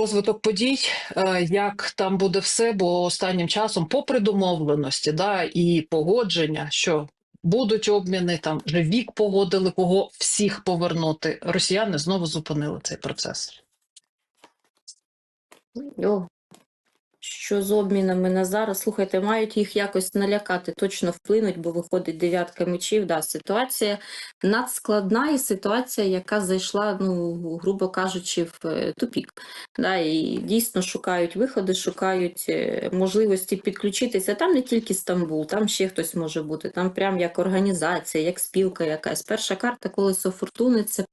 розвиток подій, е, як там буде все, бо останнім часом, попри домовленості, да, і погодження, що будуть обміни, там вже вік погодили, кого всіх повернути. Росіяни знову зупинили цей процес. Що з обмінами на зараз? Слухайте, мають їх якось налякати, точно вплинуть, бо виходить дев'ятка мечів. Да, ситуація надскладна і ситуація, яка зайшла, ну, грубо кажучи, в е, тупік. Да, і дійсно шукають виходи, шукають е, можливості підключитися. Там не тільки Стамбул, там ще хтось може бути. Там прям як організація, як спілка якась. Перша карта колесо фортуни це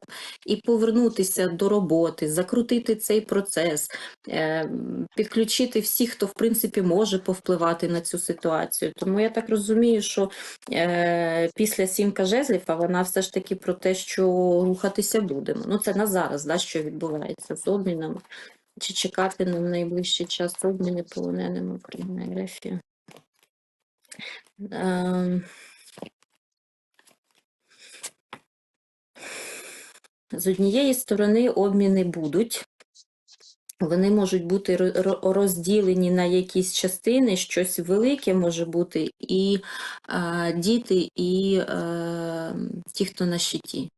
і повернутися до роботи, закрутити цей процес, е, підключити хто в принципі може повпливати на цю ситуацію. Тому я так розумію, що е, після сімка жезлів, а вона все ж таки про те, що рухатися будемо. Ну це на зараз, да, що відбувається з обмінами. Чи чекати на найближчий час обміни полоненими Україна і Ем, З однієї сторони обміни будуть. Вони можуть бути ро- ро- розділені на якісь частини, щось велике може бути, і е, діти, і е, ті, хто на щиті.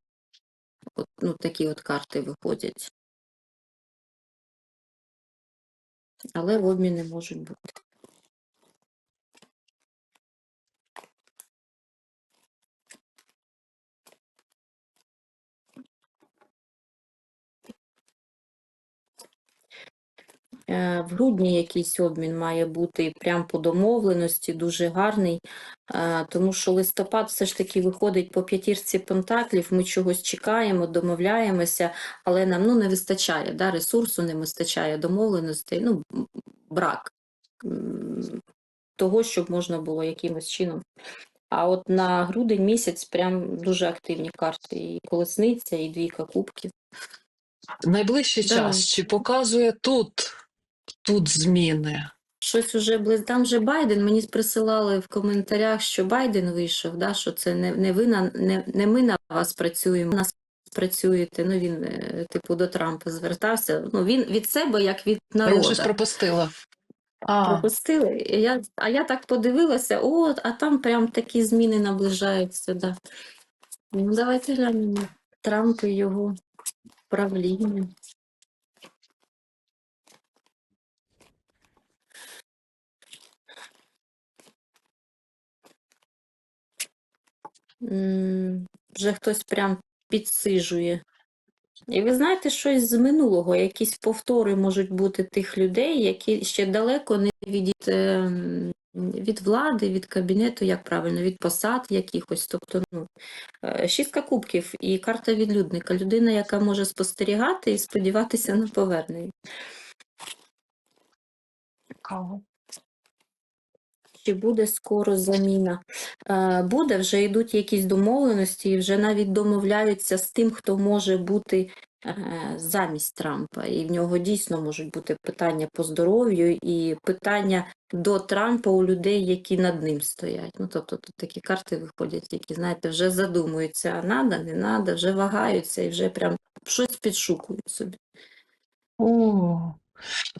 От, ну, такі от карти виходять. Але в обміни можуть бути. В грудні якийсь обмін має бути прям по домовленості, дуже гарний, е, тому що листопад все ж таки виходить по п'ятірці пентаклів, ми чогось чекаємо, домовляємося, але нам ну, не вистачає, да, ресурсу не вистачає домовленостей, ну, брак того, щоб можна було якимось чином. А от на грудень місяць прям дуже активні карти. І колесниця, і двійка кубків. Найближчий Да. час чи показує тут, тут зміни? Щось уже близько. Там же Байден мені присилали в коментарях, що Байден вийшов, да, що це не, не ви на не, не ми на вас працюємо, на нас працюєте. Ну він е, типу до Трампа звертався. Ну він від себе, як від А я народу. щось пропустила. А, Пропустили. Я, а я так подивилася, о, а там прям такі зміни наближаються. Да. Ну, давайте глянемо. Трамп і його правління. Вже хтось прям підсижує. І ви знаєте, щось з минулого, якісь повтори можуть бути тих людей, які ще далеко не від, ем, від влади, від кабінету, як правильно, від посад якихось. Тобто, ну, е, шістка кубків і карта відлюдника. Людина, яка може спостерігати і сподіватися на повернення. цікаво. Чи буде скоро заміна? Е, Буде, вже йдуть якісь домовленості, і вже навіть домовляються з тим, хто може бути е, замість Трампа. І в нього дійсно можуть бути питання по здоров'ю і питання до Трампа у людей, які над ним стоять. Ну, тобто тут такі карти виходять, які, знаєте, вже задумуються, а надо, не надо, вже вагаються і вже прям щось підшукують собі. О,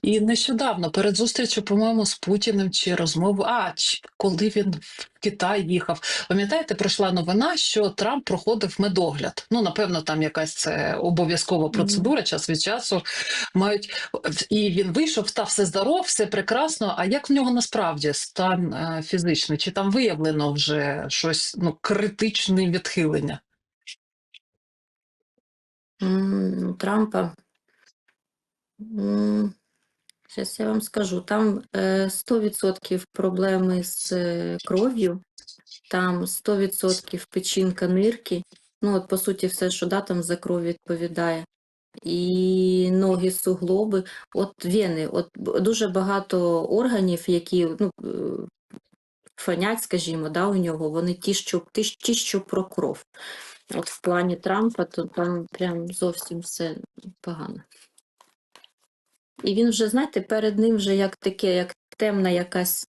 і нещодавно перед зустрічю, по-моєму, з Путіним чи розмову, а чи коли він в Китай їхав. Пам'ятаєте, прийшла новина, що Трамп проходив медогляд. Ну, напевно, там якась це обов'язкова процедура, час від часу мають. І він вийшов, та все здоров, все прекрасно. А як в нього насправді стан е, фізичний? Чи там виявлено вже щось ну, критичне відхилення? Трампа. Зараз я вам скажу, там е, 100% проблеми з е, кров'ю, там 100% печінка нирки. Ну, от, по суті, все, що да, там за кров відповідає. І ноги, суглоби, от вени, от дуже багато органів, які ну, е, фонять, скажімо, да, у нього, вони ті, що, ті, ті, що про кров. От в плані Трампа, то там прям зовсім все погано. І він вже, знаєте, перед ним вже як таке, як темна якась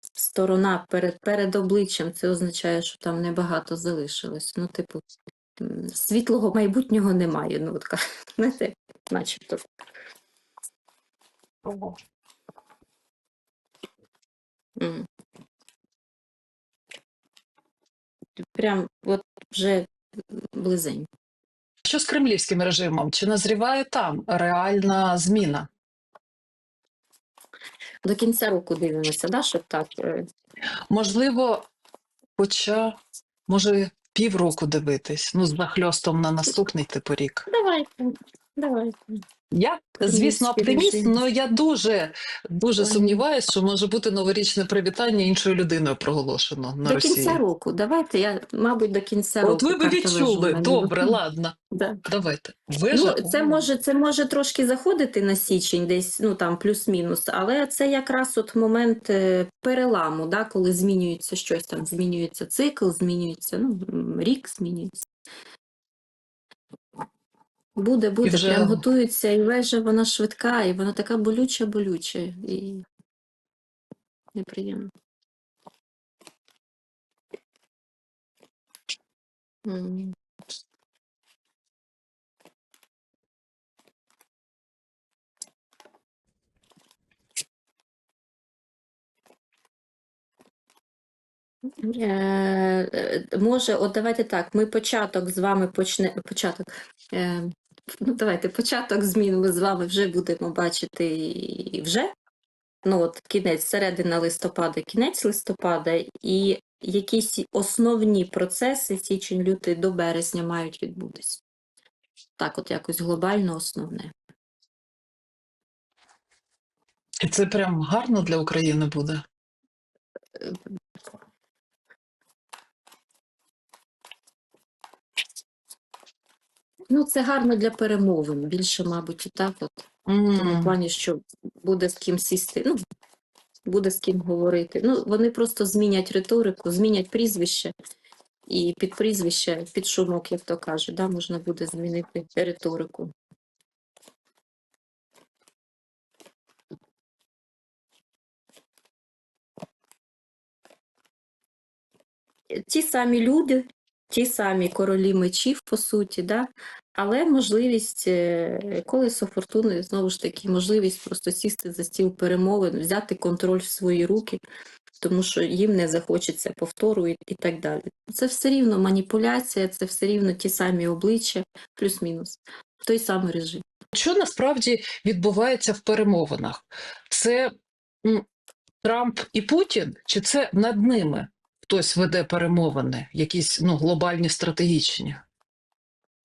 сторона перед, перед обличчям. Це означає, що там небагато залишилось. Ну, типу, світлого майбутнього немає. Ну, от, знаєте, начебто. Прям от вже близень. Що з кремлівським режимом? Чи назріває там реальна зміна? До кінця року дивимося, да, щоб так. е, Можливо, хоча може півроку дивитись, ну з захльостом на наступний типу рік. Давайте, давайте. Я, звісно, оптиміст, але я дуже дуже сумніваюся, що може бути новорічне привітання іншою людиною проголошено на до Росії. кінця року. Давайте, я, мабуть, до кінця року. От ви би відчули. вежу. Добре, ладно. Да. Давайте. Вежа? Ну, це може, це може трошки заходити на січень, десь ну там плюс-мінус, але це якраз от момент е, переламу, да, коли змінюється щось там, змінюється цикл, змінюється ну, рік, змінюється. Буде, буде, вже- прям готується, і вежа вона швидка, і вона така болюча, болюча, і неприємно. Е, е, Може, от давайте так, ми початок з вами почне початок. Е, ну, давайте початок змін ми з вами вже будемо бачити і вже. Ну, от кінець, середина листопада, кінець листопада, і якісь основні процеси січень, лютий до березня мають відбутися. Так, от якось глобально основне. І це прям гарно для України буде. Ну, це гарно для перемовин. Більше, мабуть, і так от. В тому плані, що буде з ким сісти, ну, буде з ким говорити. Ну, вони просто змінять риторику, змінять прізвище, і під прізвище, під шумок, як то кажуть, да, можна буде змінити риторику. Ті самі люди, ті самі королі мечів, по суті, да? але можливість е, колесо фортуни, знову ж таки, можливість просто сісти за стіл перемовин, взяти контроль в свої руки, тому що їм не захочеться повтору і, і так далі. Це все рівно маніпуляція, це все рівно ті самі обличчя, плюс-мінус, той самий режим. Що насправді відбувається в перемовинах? Це Трамп і Путін, чи це над ними хтось веде перемовини, якісь ну, глобальні стратегічні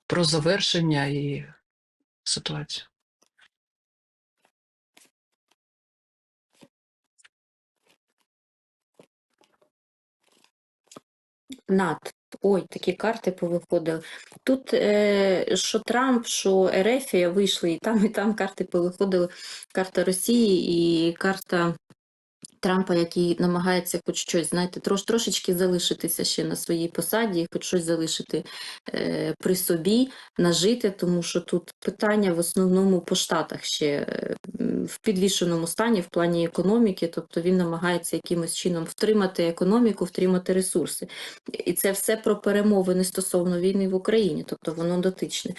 про завершення і ситуацію? над. Ой, такі карти повиходили. Тут е, що Трамп, що Ерефія вийшли, і там, і там карти повиходили. Карта Росії і карта Трампа, який намагається хоч щось, знаєте, трош, трошечки залишитися ще на своїй посаді, хоч щось залишити е, при собі, нажити, тому що тут питання в основному по штатах ще е, в підвішеному стані в плані економіки, тобто він намагається якимось чином втримати економіку, втримати ресурси. І це все про перемовини стосовно війни в Україні, тобто воно дотичне.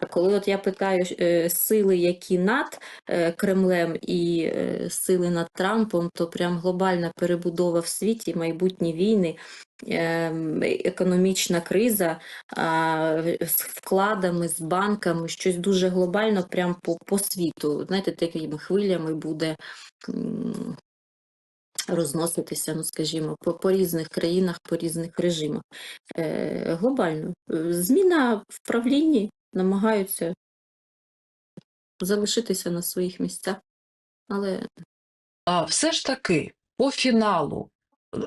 А коли от я питаю е, сили, які над е, Кремлем і е, сили над Трампом, то прям глобальна перебудова в світі, майбутні війни, економічна криза з вкладами, з банками, щось дуже глобально прям по, по світу. Знаєте, такими хвилями буде. Розноситися, ну скажімо, по, по різних країнах, по різних режимах. Е, глобально. Е, Зміна в правлінні намагаються залишитися на своїх місцях, але все ж таки, по фіналу,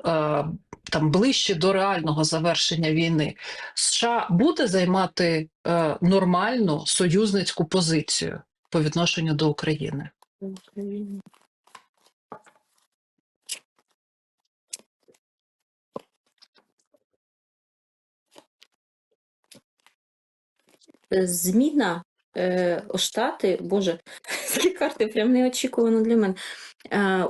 е, там ближче до реального завершення війни, США буде займати е, нормальну союзницьку позицію по відношенню до України. Зміна е, Штати, Боже, ці карти прям неочікувано для мене. Е,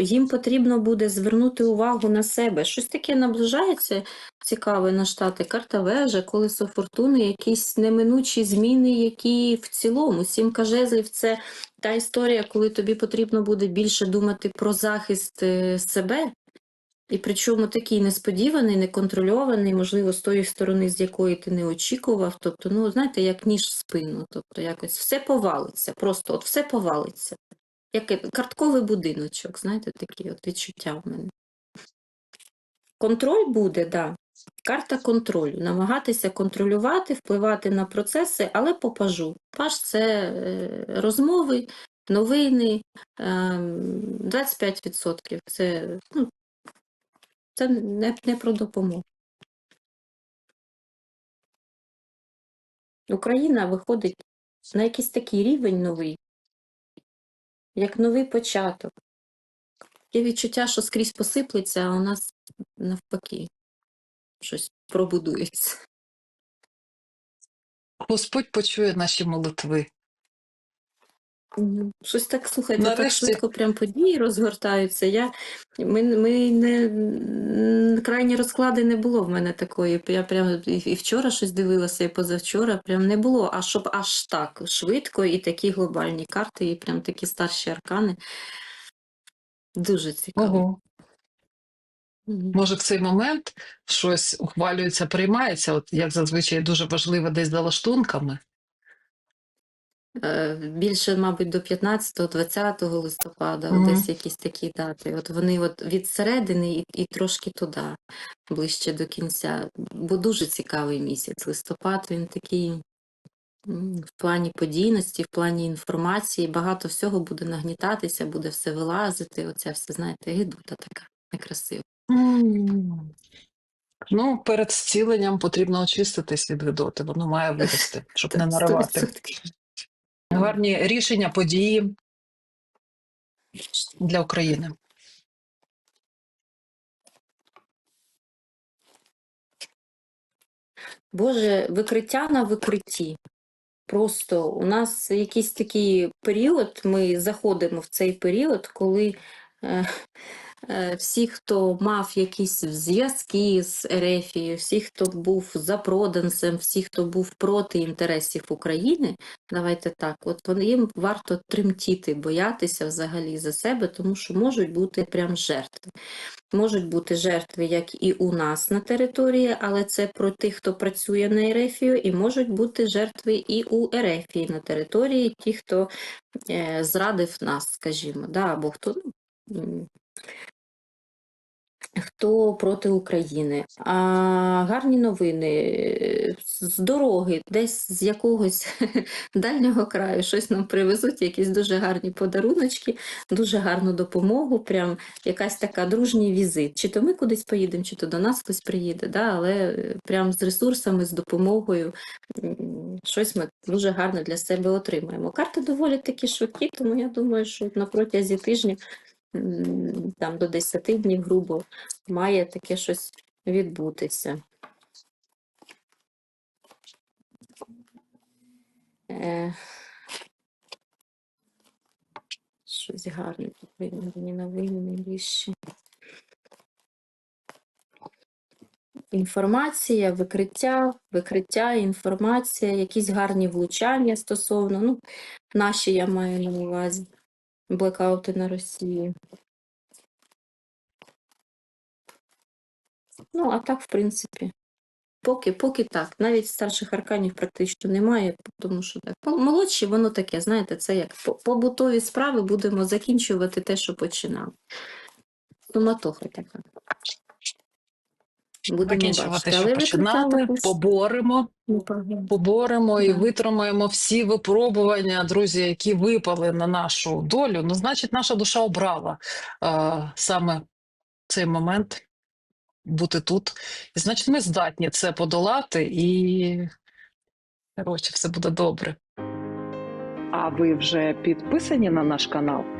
їм потрібно буде звернути увагу на себе. Щось таке наближається цікаве на штати. Карта вежа, колесо фортуни, якісь неминучі зміни, які в цілому. Сімка жезлів це та історія, коли тобі потрібно буде більше думати про захист е, себе. І причому такий несподіваний, неконтрольований, можливо, з тої сторони, з якої ти не очікував. Тобто, ну, знаєте, як ніж в спину. Тобто, якось все повалиться, просто от все повалиться. Як е- картковий будиночок, знаєте, такі от відчуття в мене. Контроль буде, так. Да. Карта контролю. Намагатися контролювати, впливати на процеси, але по пажу. Паж це е, розмови, новини, ем, 25%. Це, ну, це не, не про допомогу. Україна виходить на якийсь такий рівень новий, як новий початок. Є відчуття, що скрізь посиплеться, а у нас навпаки щось пробудується. Господь почує наші молитви. Щось так, слухайте, так швидко прям події розгортаються. Я, ми, ми не, крайні розклади не було в мене такої. Я прям і, і вчора щось дивилася, і позавчора прям не було. А щоб аж так швидко і такі глобальні карти, і прям такі старші аркани. Дуже цікаво. Ого. Може, в цей момент щось ухвалюється, приймається, от як зазвичай дуже важливо десь за лаштунками. Е, Більше, мабуть, до 15-20 листопада, от десь якісь такі дати. От вони от від середини і, і трошки туди, ближче до кінця. Бо дуже цікавий місяць. Листопад він такий в плані подійності, в плані інформації. Багато всього буде нагнітатися, буде все вилазити. Оця все, знаєте, гидута така некрасива. Ну, перед зціленням потрібно очиститись від видоти, воно має вилізти, щоб не наривати. 100%. Гарні рішення, події для України. Боже, викриття на викритті. Просто у нас якийсь такий період, ми заходимо в цей період, коли е, всі, хто мав якісь зв'язки з Ерефією, всі, хто був запроданцем, всі, хто був проти інтересів України, давайте так, от вони- їм варто тремтіти, боятися взагалі за себе, тому що можуть бути прям жертви. Можуть бути жертви, як і у нас на території, але це про тих, хто працює на Ерефію, і можуть бути жертви і у Ерефії на території, ті, хто е, зрадив нас, скажімо, да, або хто, хто проти України. А гарні новини з дороги, десь з якогось дальнього краю щось нам привезуть, якісь дуже гарні подаруночки, дуже гарну допомогу, прям якась така дружній візит. Чи то ми кудись поїдемо, чи то до нас хтось приїде, да? але прям з ресурсами, з допомогою щось ми дуже гарно для себе отримаємо. Карти доволі такі швидкі, тому я думаю, що на протязі тижня, там до 10 днів, грубо, має таке щось відбутися. Е, щось гарне тут видно, новини найбільше. Інформація, викриття, викриття, інформація, якісь гарні влучання стосовно, ну, наші я маю на увазі, блекаути на Росії. Ну, а так, в принципі, поки, поки так. Навіть старших арканів практично немає, тому що так. Молодші, воно таке, знаєте, це як побутові справи будемо закінчувати те, що починали. Суматоха така. Будемо Закінчувати, бачити. що Але починали, поборемо, поборемо і витримаємо всі випробування, друзі, які випали на нашу долю. Ну, значить, наша душа обрала е, саме цей момент бути тут. І значить, ми здатні це подолати, і коротше, все буде добре. А ви вже підписані на наш канал?